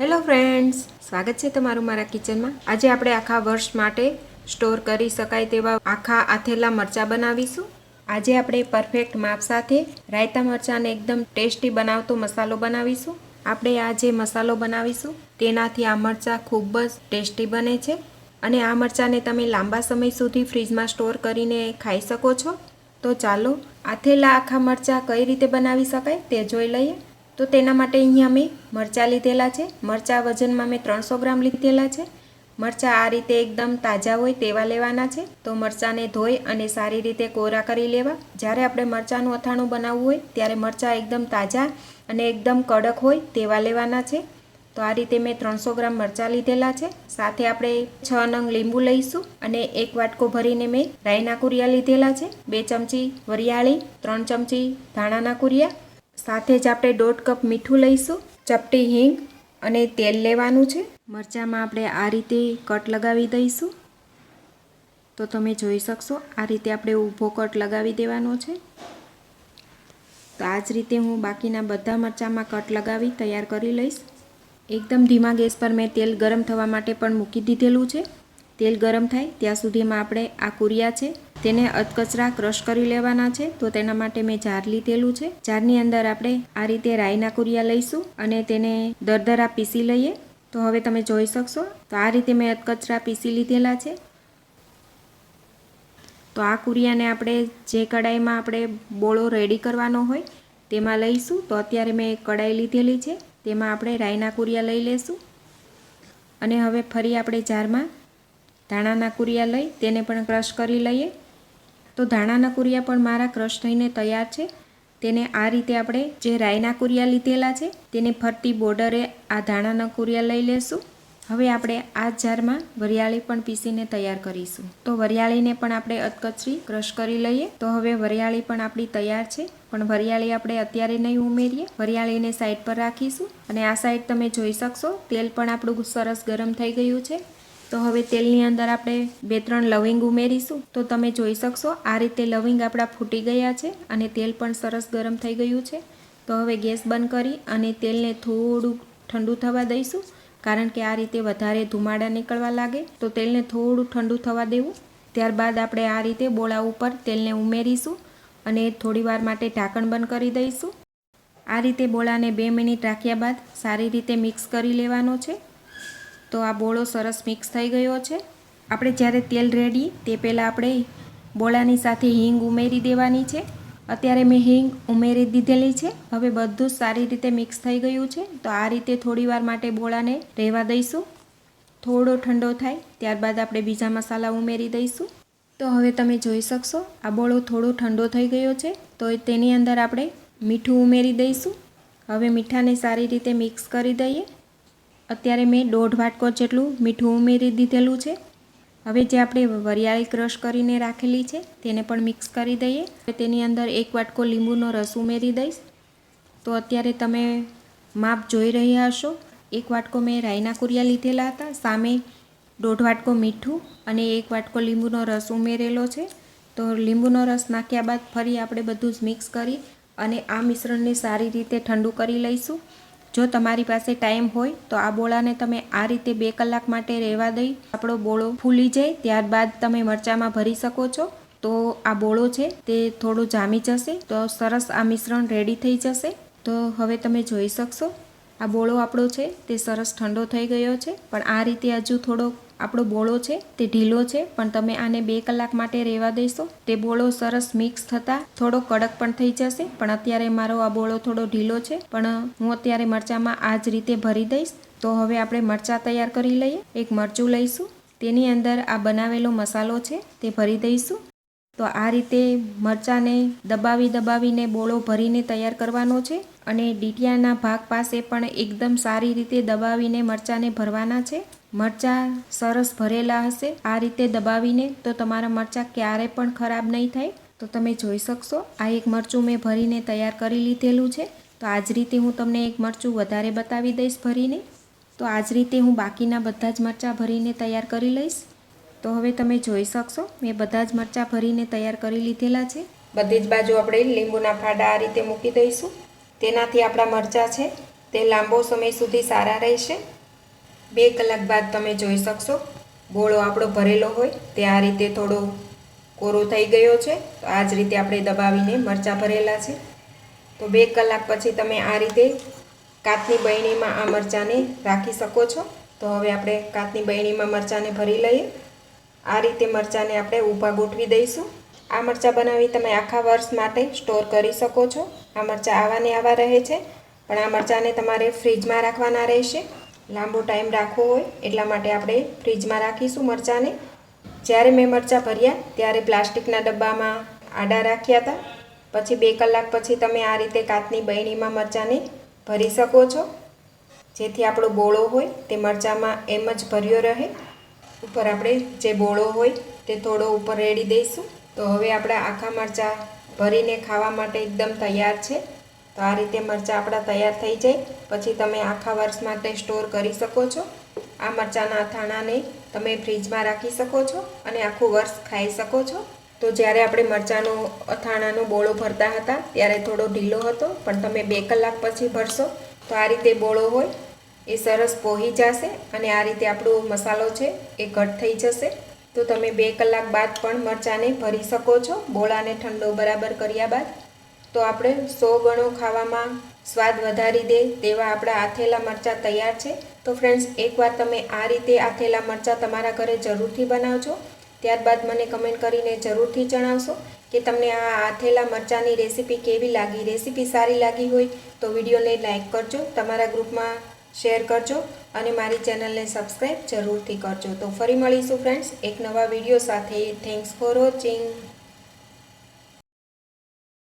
Hello friends, સ્વાગત છે તમારું મારા કિચનમાં. આજે આપણે આખા વર્ષ માટે સ્ટોર કરી શકાય તેવા આખા આથેલા મરચાં બનાવીશું. આજે આપણે પરફેક્ટ માપ સાથે રાયતા મરચાંને એકદમ ટેસ્ટી બનાવતો મસાલો બનાવીશું. આપણે આ જે મસાલો બનાવીશું, તેનાથી આ મરચાં ખૂબ જ ટેસ્ટી બને છે. અને આ મરચાંને તમે લાંબા સમય સુધી ફ્રીજમાં સ્ટોર કરીને ખાઈ શકો છો. તો ચાલો, આથેલા આખા મરચાં કઈ રીતે બનાવી શકાય તે જોઈ લઈએ. તો તેના માટે અહીંયા મેં મરચાં લીધેલા છે. મરચાં વજનમાં મેં ત્રણસો ગ્રામ લીધેલા છે. મરચાં આ રીતે એકદમ તાજા હોય તેવા લેવાના છે. તો મરચાંને ધોઈ અને સારી રીતે કોરા કરી લેવા. જ્યારે આપણે મરચાંનું અથાણું બનાવવું હોય, ત્યારે મરચાં એકદમ તાજા અને એકદમ કડક હોય તેવા લેવાના છે. તો આ રીતે મેં ત્રણસો ગ્રામ મરચાં લીધેલા છે. સાથે આપણે છ નંગ લીંબુ લઈશું અને એક વાટકો ભરીને મેં રાઈના કુરિયા લીધેલા છે. બે ચમચી વરિયાળી, ત્રણ ચમચી ધાણાના કુરિયા સાથે જ આપણે દોઢ કપ મીઠું લઈશું, ચપટી હિંગ અને તેલ લેવાનું છે. મરચાંમાં આપણે આ રીતે કટ લગાવી દઈશું. તો તમે જોઈ શકશો, આ રીતે આપણે ઊભો કટ લગાવી દેવાનો છે. તો આ જ રીતે હું બાકીના બધા મરચાંમાં કટ લગાવી તૈયાર કરી લઈશ. એકદમ ધીમા ગેસ પર મેં તેલ ગરમ થવા માટે પણ મૂકી દીધેલું છે. તેલ ગરમ થાય ત્યાં સુધીમાં આપણે આ કુરિયા છે. તેને અધકચરા ક્રશ કરી લેવાના છે, તો તેના માટે મેં જાર લીધેલું છે. જારની અંદર આપણે આ રીતે રાઈના કુરિયા લઈશું અને તેને દરદરા પીસી લઈએ. તો હવે તમે જોઈ શકશો, તો આ રીતે મેં અધકચરા પીસી લીધેલા છે. તો આ કુરિયાને આપણે જે કડાઈમાં આપણે બોળો રેડી કરવાનો હોય, તેમાં લઈશું. તો અત્યારે મેં એક કડાઈ લીધેલી છે, તેમાં આપણે રાઈના કુરિયા લઈ લેશું. અને હવે ફરી આપણે જારમાં ધાણાના કુરિયા લઈ તેને પણ ક્રશ કરી લઈએ. તો ધાણાના કુરિયા પણ મારા ક્રશ થઈને તૈયાર છે. તેને આ રીતે આપણે જે રાયના કુરિયા લીધેલા છે, તેને ફરતી બોર્ડરે આ ધાણાના કુરિયા લઈ લેશું. હવે આપણે આ જારમાં વરિયાળી પણ પીસીને તૈયાર કરીશું. તો વરિયાળીને પણ આપણે અધકચરી ક્રશ કરી લઈએ. તો હવે વરિયાળી પણ આપણી તૈયાર છે. પણ વરિયાળી આપણે અત્યારે નહીં ઉમેરીએ. વરિયાળીને સાઈડ પર રાખીશું. અને આ સાઈડ તમે જોઈ શકશો, તેલ પણ આપણું સરસ ગરમ થઈ ગયું છે. તો હવે તેલની અંદર આપણે બે ત્રણ લવિંગ ઉમેરીશું. તો તમે જોઈ શકશો, આ રીતે લવિંગ આપણા ફૂટી ગયા છે અને તેલ પણ સરસ ગરમ થઈ ગયું છે. તો હવે ગેસ બંધ કરી અને તેલને થોડું ઠંડુ થવા દઈશું, કારણ કે આ રીતે વધારે ધુમાડા નીકળવા લાગે. તો તેલને થોડું ઠંડુ થવા દેવું. ત્યારબાદ આપણે આ રીતે બોળા ઉપર તેલને ઉમેરીશું અને થોડીવાર માટે ઢાંકણ બંધ કરી દઈશું. આ રીતે બોળાને બે મિનિટ રાખ્યા બાદ સારી રીતે મિક્સ કરી લેવાનો છે. તો આ બોળો સરસ મિક્સ થઈ ગયો છે. આપણે જ્યારે તેલ રેડી, તે પહેલાં આપણે બોળાની સાથે હિંગ ઉમેરી દેવાની છે. અત્યારે મેં હિંગ ઉમેરી દીધેલી છે. હવે બધું સારી રીતે મિક્સ થઈ ગયું છે. તો આ રીતે થોડીવાર માટે બોળાને રહેવા દઈશું. થોડો ઠંડો થાય, ત્યારબાદ આપણે બીજા મસાલા ઉમેરી દઈશું. તો હવે તમે જોઈ શકશો, આ બોળો થોડો ઠંડો થઈ ગયો છે. તો તેની અંદર આપણે મીઠું ઉમેરી દઈશું. હવે મીઠાને સારી રીતે મિક્સ કરી દઈએ. અત્યારે મેં દોઢ વાટકો જેટલું મીઠું ઉમેરી દીધેલું છે. હવે જે આપણે વરિયાળી ક્રશ કરીને રાખેલી છે, તેને પણ મિક્સ કરી દઈએ. તેની અંદર એક વાટકો લીંબુનો રસ ઉમેરી દઈશ. તો અત્યારે તમે માપ જોઈ રહ્યા હશો. એક વાટકો મેં રાઈના કુરિયા લીધેલા હતા. સામે દોઢ વાટકો મીઠું અને એક વાટકો લીંબુનો રસ ઉમેરેલો છે. તો લીંબુનો રસ નાખ્યા બાદ ફરી આપણે બધું જ મિક્સ કરી અને આ મિશ્રણને સારી રીતે ઠંડુ કરી લઈશું. જો તમારી પાસે ટાઈમ હોય, તો આ બોળાને તમે આ રીતે બે કલાક માટે રહેવા દઈ. આપણો બોળો ફૂલી જાય, ત્યારબાદ તમે મરચાંમાં ભરી શકો છો. તો આ બોળો છે, તે થોડો જામી જશે, તો સરસ આ મિશ્રણ રેડી થઈ જશે. તો હવે તમે જોઈ શકશો, આ બોળો આપણો છે, તે સરસ ઠંડો થઈ ગયો છે. પણ આ રીતે હજુ થોડો આપણો બોળો છે, તે ઢીલો છે, પણ તમે આને બે કલાક માટે રહેવા દેશો. તે બોળો સરસ મિક્સ થતાં થોડો કડક પણ થઈ જશે, પણ અત્યારે મારો આ બોળો થોડો ઢીલો છે, પણ હું અત્યારે મરચાંમાં આ જ રીતે ભરી દઈશ. તો હવે આપણે મરચાં તૈયાર કરી લઈએ. એક મરચું લઈશું. તેની અંદર આ બનાવેલો મસાલો છે, તે ભરી દઈશું. તો આ રીતે મરચાંને દબાવી દબાવીને બોળો ભરીને તૈયાર કરવાનો છે અને ડીટિયાના ભાગ પાસે પણ એકદમ સારી રીતે દબાવીને મરચાંને ભરવાના છે. મરચાં સરસ ભરેલા હશે. આ રીતે દબાવીને તો તમારા મરચાં ક્યારે પણ ખરાબ નહીં થાય. તો તમે જોઈ શકશો, આ એક મરચું મેં ભરીને તૈયાર કરી લીધેલું છે. તો આ જ રીતે હું તમને એક મરચું વધારે બતાવી દઈશ ભરીને. તો આ જ રીતે હું બાકીના બધા જ મરચાં ભરીને તૈયાર કરી લઈશ. તો હવે તમે જોઈ શકશો. મેં બધા જ મરચાં ભરીને તૈયાર કરી લીધેલા છે. બધી જ બાજુ આપણે લીંબુના ફાડા આ રીતે મૂકી દઈશું. તેનાથી આપણા મરચાં છે તે લાંબો સમય સુધી સારા રહેશે. બે કલાક બાદ તમે જોઈ શકશો. ગોળો આપણો ભરેલો હોય તે આ રીતે થોડો કોરો થઈ ગયો છે. તો આ જ રીતે આપણે દબાવીને મરચાં ભરેલા છે. તો બે કલાક પછી તમે આ રીતે કાચની બરણીમાં આ મરચાંને રાખી શકો છો. તો હવે આપણે કાચની બરણીમાં મરચાંને ભરી લઈએ. આ રીતે મરચાંને આપણે ઊભા ગોઠવી દઈશું. આ મરચાં બનાવી તમે આખા વર્ષ માટે સ્ટોર કરી શકો છો. આ મરચાં આવા ને આવા રહે છે. પણ આ મરચાંને તમારે ફ્રીજમાં રાખવાના રહેશે. લાંબો ટાઈમ રાખવો હોય એટલા માટે આપણે ફ્રીજમાં રાખીશું મરચાંને. જ્યારે મેં મરચાં ભર્યા ત્યારે પ્લાસ્ટિકના ડબ્બામાં આડા રાખ્યા હતા. પછી બે કલાક પછી તમે આ રીતે કાચની બરણીમાં મરચાંને ભરી શકો છો. જેથી આપણો બોળો હોય તે મરચાંમાં એમ જ ભર્યો રહે. ઉપર આપણે જે બોળો હોય તે થોડો ઉપર રેડી દઈશું. તો હવે આપણા આખા મરચાં ભરીને ખાવા માટે એકદમ તૈયાર છે. તો આ રીતે મરચાં આપણા તૈયાર થઈ જાય. પછી તમે આખા વર્ષ માટે સ્ટોર કરી શકો છો. આ મરચાંના અથાણાને તમે ફ્રીજમાં રાખી શકો છો અને આખું વર્ષ ખાઈ શકો છો. તો જ્યારે આપણે મરચાંનો અથાણાનો બોળો ભરતા હતા, ત્યારે થોડો ઢીલો હતો, પણ તમે બે કલાક પછી ભરશો. તો આ રીતે બોળો હોય એ સરસ પોહી જશે અને આ રીતે આપણો મસાલો છે એ ઘટ થઈ જશે. તો તમે બે કલાક બાદ પણ મરચાંને ભરી શકો છો, બોળાને ઠંડો બરાબર કર્યા બાદ. તો આપણે સો ગણો ખાવામાં સ્વાદ વધારી દે તેવા આપણા આથેલા મરચાં તૈયાર છે. તો ફ્રેન્ડ્સ એકવાર તમે આ રીતે આથેલા મરચાં તમારા ઘરે જરૂરથી બનાવજો. ત્યારબાદ મને કમેન્ટ કરીને જરૂરથી જણાવશો કે તમને આ આથેલા મરચાંની રેસીપી કેવી લાગી? રેસીપી સારી લાગી હોય તો વિડીયોને લાઇક કરજો. તમારા ગ્રુપમાં શેર કરજો અને મારી ચેનલને સબસ્ક્રાઈબ જરૂરથી કરજો. તો ફરી મળીશું ફ્રેન્ડ્સ એક નવા વીડિયો સાથે. Thanks for watching